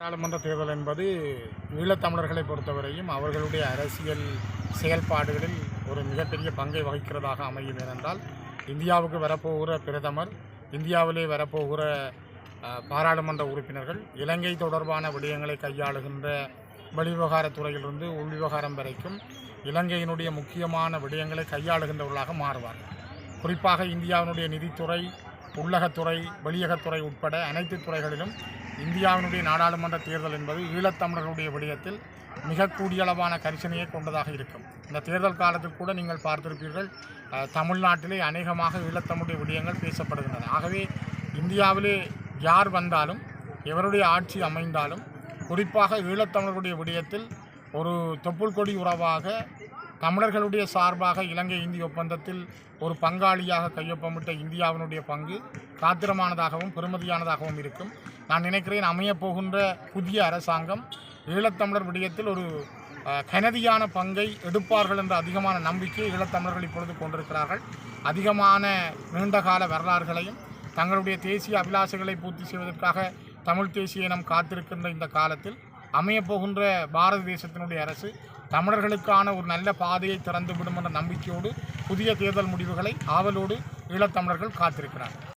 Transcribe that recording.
நாடாளுமன்ற தேர்தல் என்பது ஈழத்தமிழர்களை பொறுத்தவரையும் அவர்களுடைய அரசியல் செயல்பாடுகளில் ஒரு மிகப்பெரிய பங்கை வகிக்கிறதாக அமையும் ஏனென்றால் இந்தியாவுக்கு வரப்போகிற பிரதமர் இந்தியாவிலே வரப்போகிற பாராளுமன்ற உறுப்பினர்கள் இலங்கை தொடர்பான விடயங்களை கையாளுகின்ற வெளிவிவகாரத்துறையிலிருந்து உள்விவகாரம் வரைக்கும் இலங்கையினுடைய முக்கியமான விடயங்களை கையாளுகின்றவர்களாக மாறுவார்கள். குறிப்பாக இந்தியாவினுடைய நிதித்துறை உள்ளகத்துறை வெளியகத்துறை உட்பட அனைத்து துறைகளிலும் இந்தியாவினுடைய நாடாளுமன்ற தேர்தல் என்பது ஈழத்தமிழர்களுடைய விடயத்தில் மிக கூடிய அளவான கரிசனையை கொண்டதாக இருக்கும். இந்த தேர்தல் காலத்தில் கூட நீங்கள் பார்த்திருப்பீர்கள் தமிழ்நாட்டிலே அநேகமாக ஈழத்தமிழுடைய விடயங்கள் பேசப்படுகின்றன. ஆகவே இந்தியாவிலே யார் வந்தாலும் எவருடைய ஆட்சி அமைந்தாலும் குறிப்பாக ஈழத்தமிழர்களுடைய விடயத்தில் ஒரு தொப்புள் கொடி உறவாக தமிழர்களுடைய சார்பாக இலங்கை இந்திய ஒப்பந்தத்தில் ஒரு பங்காளியாக கையொப்பமிட்ட இந்தியாவினுடைய பங்கு காத்திரமானதாகவும் பெருமதியானதாகவும் இருக்கும். நான் நினைக்கிறேன் அமையப்போகின்ற புதிய அரசாங்கம் ஈழத்தமிழர் விடயத்தில் ஒரு கனதியான பங்கை எடுப்பார்கள் என்ற அதிகமான நம்பிக்கையை ஈழத்தமிழர்கள் இப்பொழுது கொண்டிருக்கிறார்கள். அதிகமான நீண்டகால வரலாறுகளையும் தங்களுடைய தேசிய அபிலாஷைகளை பூர்த்தி செய்வதற்காக தமிழ் தேசிய இனம் காத்திருக்கின்ற இந்த காலத்தில் அமையப்போகின்ற பாரத தேசத்தினுடைய அரசு தமிழர்களுக்கான ஒரு நல்ல பாதையை திறந்துவிடும் என்ற நம்பிக்கையோடு புதிய தேர்தல் முடிவுகளை ஆவலோடு ஈழத்தமிழர்கள் காத்திருக்கிறார்கள்.